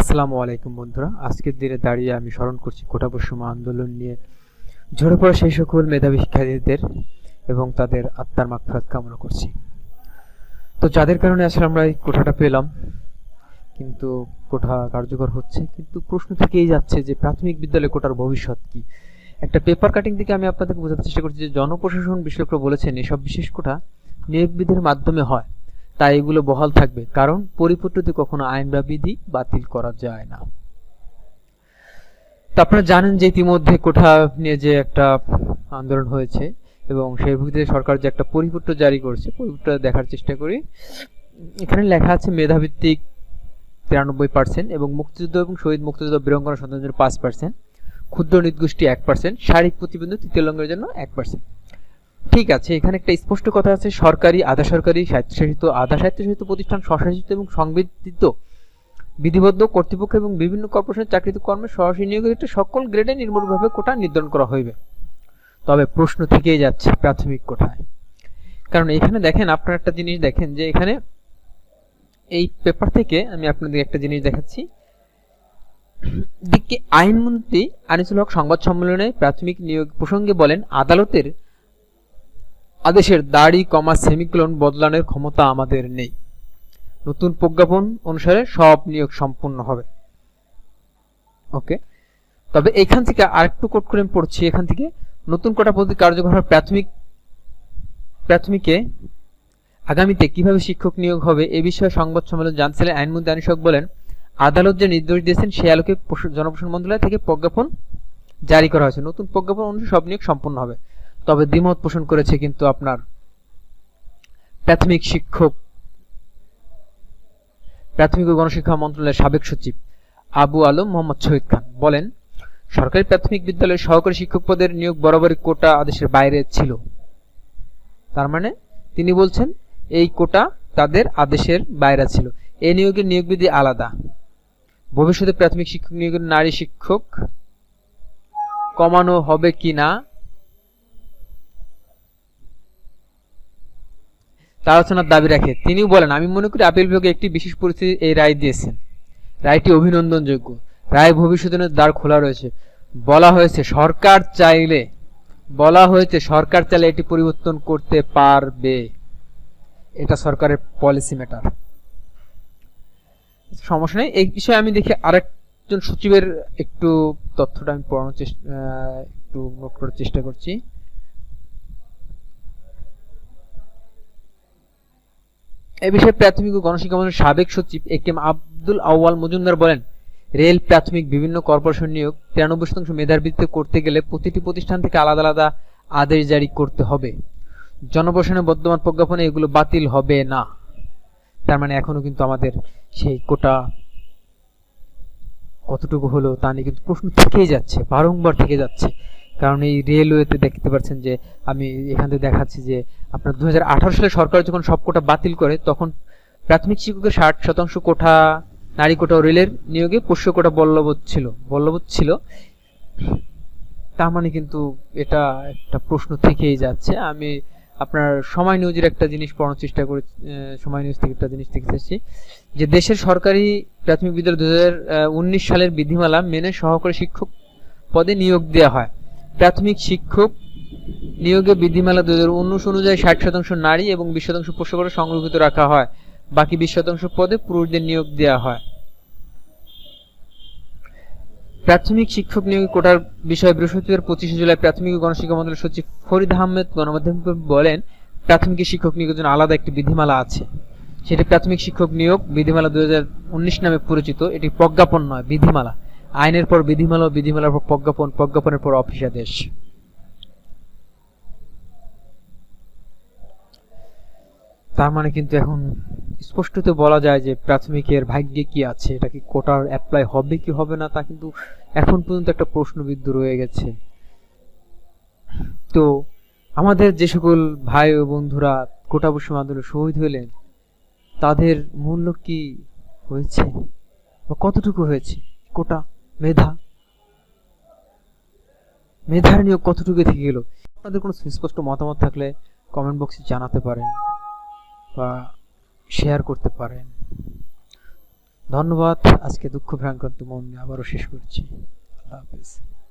আসসালামু আলাইকুম বন্ধুরা। আজকের দিনে দাঁড়িয়ে আমি স্মরণ করছি কোটা বৈষম্য আন্দোলন নিয়ে। ঝরে পড়া সেই সকল মেধাবী শিক্ষার্থীদের এবং তাদের আত্মার মাগফিরাত কামনা করছি। তো যাদের কারণে আসলে আমরা এই কোঠাটা পেলাম, কিন্তু কোঠা কার্যকর হচ্ছে, কিন্তু প্রশ্ন থেকেই যাচ্ছে যে প্রাথমিক বিদ্যালয় কোটার ভবিষ্যৎ কি? একটা পেপার কাটিং থেকে আমি আপনাদেরকে বোঝাতে চেষ্টা করছি যে জনপ্রশাসন বিশেষজ্ঞ বলেছেন, এসব বিশেষ কোঠা নিয়োগ বিধির মাধ্যমে হয়। তাই এগুলো বহাল থাকবে, কারণ পরিপূর্ণতে কখনো আইন বা বিধি বাতিল করা যায় না। তো আপনারা জানেন যে ইতিমধ্যে কোঠা নিয়ে যে একটা আন্দোলন হয়েছে, এবং সেই ভিত্তিতে সরকার যে একটা পরিপূর্ণ জারি করেছে পরিপূর্ণ দেখার চেষ্টা করি। এখানে লেখা আছে, মেধাভিত্তিক তিরানব্বই পার্সেন্ট এবং মুক্তিযুদ্ধ এবং শহীদ মুক্তিযুদ্ধ বীরঙ্গনা সন্তানদের পাঁচ পার্সেন্ট ক্ষুদ্র নির্গোষ্ঠী এক পার্সেন্ট শারীরিক প্রতিবন্ধী তৃতীয় লিঙ্গের জন্য এক পার্সেন্ট ঠিক আছে, এখানে একটা স্পষ্ট কথা আছে, সরকারি আধা সরকারি স্বায়ত্তশাসিত আধা স্বায়ত্তশাসিত প্রতিষ্ঠান স্বশাসিত এবং সংবিধিত, বিধিবদ্ধ কর্তৃপক্ষ এবং বিভিন্ন কর্পোরেশনের চাকরিতে কর্মে সরাসরি নিয়োগের ক্ষেত্রে সকল গ্রেডে নির্মূলভাবে কোটা নির্ধারণ করা হইবে। তবে প্রশ্ন থেকেই যাচ্ছে প্রাথমিক কোঠায় কারণ এখানে দেখেন, আপনার একটা জিনিস দেখেন যে এখানে এই পেপার থেকে আমি আপনাদের একটা জিনিস দেখাচ্ছি। দিকে আইনমন্ত্রী আনিসুল হক সংবাদ সম্মেলনে প্রাথমিক নিয়োগ প্রসঙ্গে বলেন, আদালতের আদেশের দাড়ি, কমা, সেমিকোলন বদলানোর ক্ষমতা আমাদের নেই। নতুন প্রজ্ঞাপন অনুসারে সব নিয়োগ সম্পূর্ণ হবে। ওকে তবে এখান থেকে আরেকটু কোট করে পড়ছি। এখান থেকে নতুন কোটা পদ্ধতি কার্যকর প্রাথমিক, প্রাথমিকে আগামীতে কীভাবে শিক্ষক নিয়োগ হবে এ বিষয়ে সংবাদ সম্মেলন জানছিলেন আইনমন্ত্রী আনিসক বলেন, আদালত যে নির্দেশ দিয়েছেন সে আলোকে জনপ্রশাসন মন্ত্রণালয় থেকে প্রজ্ঞাপন জারি করা হয়েছে। নতুন প্রজ্ঞাপন অনুসারে সব নিয়োগ সম্পূর্ণ হবে। তবে দ্বিমত পোষণ করেছে কিন্তু আপনার প্রাথমিক শিক্ষক, প্রাথমিক ও গণশিক্ষা মন্ত্রণালয়ের সাবেক সচিব আবু আলম মোহাম্মদ শহীদ খান বলেন, সরকারি প্রাথমিক বিদ্যালয়ের সহকারী শিক্ষক পদের নিয়োগ বরাবরই কোটা আদেশের বাইরে ছিল। তার মানে তিনি বলছেন, এই কোটা তাদের আদেশের বাইরে ছিল। এই নিয়োগের নিয়োগ বিধি আলাদা। ভবিষ্যতে প্রাথমিক শিক্ষক নিয়োগের নারী শিক্ষক কমানো হবে কি না তা আলোচনার দাবি রাখে। তিনিও বলেন, আমি মনে করি আপিল বিভাগে একটি বিশেষ পরিস্থিতি এই রায় দিয়েছেন। রায়টি অভিনন্দনযোগ্য। রায় ভবিষ্যতের দ্বার খোলা রয়েছে। বলা হয়েছে, সরকার চাইলে, বলা হয়েছে, সরকার চাইলে এটি পরিবর্তন করতে পারবে। এটা সরকারের পলিসি ম্যাটার সমস্যা নেই। এই বিষয়ে আমি দেখি আরেকজন সচিবের একটু তথ্যটা আমি পড়ানোর চেষ্টা একটু নোট করার চেষ্টা করছি। এ বিষয়ে প্রাথমিক ও গণশিক্ষা মন্ত্রণালয়ের সাবেক সচিব A K M Abdul Awal Mazumder বলেন, রেল প্রাথমিক বিভিন্ন কর্পোরেশন নিয়োগ তিরানব্বই শতাংশ মেধার করতে গেলে প্রতিটি প্রতিষ্ঠান থেকে আলাদা আলাদা আদেশ জারি করতে হবে। জনপ্রশাসনের বর্তমান প্রজ্ঞাপনে এগুলো বাতিল হবে না। তার মানে এখনও কিন্তু আমাদের সেই কোটা কতটুকু হলো তা নিয়ে কিন্তু প্রশ্ন থেকেই যাচ্ছে, বারংবার থেকে যাচ্ছে। কারণ এই রেলওয়েতে দেখতে পাচ্ছেন যে আমি এখান থেকে দেখাচ্ছি যে আপনার দুই হাজার আঠারো সালে সরকার যখন সব কোটা বাতিল করে, তখন প্রাথমিক শিক্ষকের ষাট শতাংশ কোঠা, নারী কোটা ও রেলের নিয়োগে পোষ্য কোটা বল্লবোধ ছিল বল্লবোধ ছিল। তার মানে কিন্তু এটা একটা প্রশ্ন থেকেই যাচ্ছে। আমি আপনার সময় নিউজের একটা জিনিস পড়ানোর চেষ্টা করে সময় নিউজ থেকে একটা জিনিস দেখতে চাচ্ছি যে দেশের সরকারি প্রাথমিক বিদ্যালয় দু সালের বিধিমালা মেনে সহকারী শিক্ষক পদে নিয়োগ দেওয়া হয়। প্রাথমিক শিক্ষক নিয়োগে বিধিমালা দুই হাজার উনিশ অনুযায়ী ষাট শতাংশ নারী এবং বিশ শতাংশ পুরুষ করে সংরক্ষিত রাখা হয়। বাকি বিশ শতাংশ পদে পুরুষদের নিয়োগ দেওয়া হয়। প্রাথমিক শিক্ষক নিয়োগ কোটার বিষয়ে বৃহস্পতিবার পঁচিশে জুলাই প্রাথমিক ও গণশিক্ষা মন্ত্রণালয়ের সচিব ফরিদ আহমেদ গণমাধ্যমকে বলেন, প্রাথমিক শিক্ষক নিয়োগের জন্য আলাদা একটি বিধিমালা আছে। সেটি প্রাথমিক শিক্ষক নিয়োগ বিধিমালা দুই হাজার উনিশ নামে পরিচিত। এটি প্রজ্ঞাপন নয়, বিধিমালা। আইনের পর বিধিমালা বিধিমালার পর প্রজ্ঞাপন, প্রজ্ঞাপনের পর অফিসাদেশ তার মানে কিন্তু এখন স্পষ্টত বলা যায় যে প্রাথমিকের ভাগ্যে কি আছে, এটা কি কোটার অ্যাপ্লাই হবে কি হবে না তা কিন্তু এখন পর্যন্ত একটা প্রশ্নবিদ্ধ রয়ে গেছে। তো আমাদের যে সকল ভাই ও বন্ধুরা কোটা বৈষম্য আন্দোলনে শহীদ হলেন, তাদের মূল্য কি হয়েছে? বা কতটুকু হয়েছে কোটা? মেধা। মেধার নিয়োগ কতটুকু থেকে গেল আপনাদের কোনো সুস্পষ্ট মতামত থাকলে কমেন্ট বক্সে জানাতে পারেন বা শেয়ার করতে পারেন। ধন্যবাদ। আজকে দুঃখ ভ্রান্তি মন আবারও শেষ করছি। আল্লাহ হাফেজ।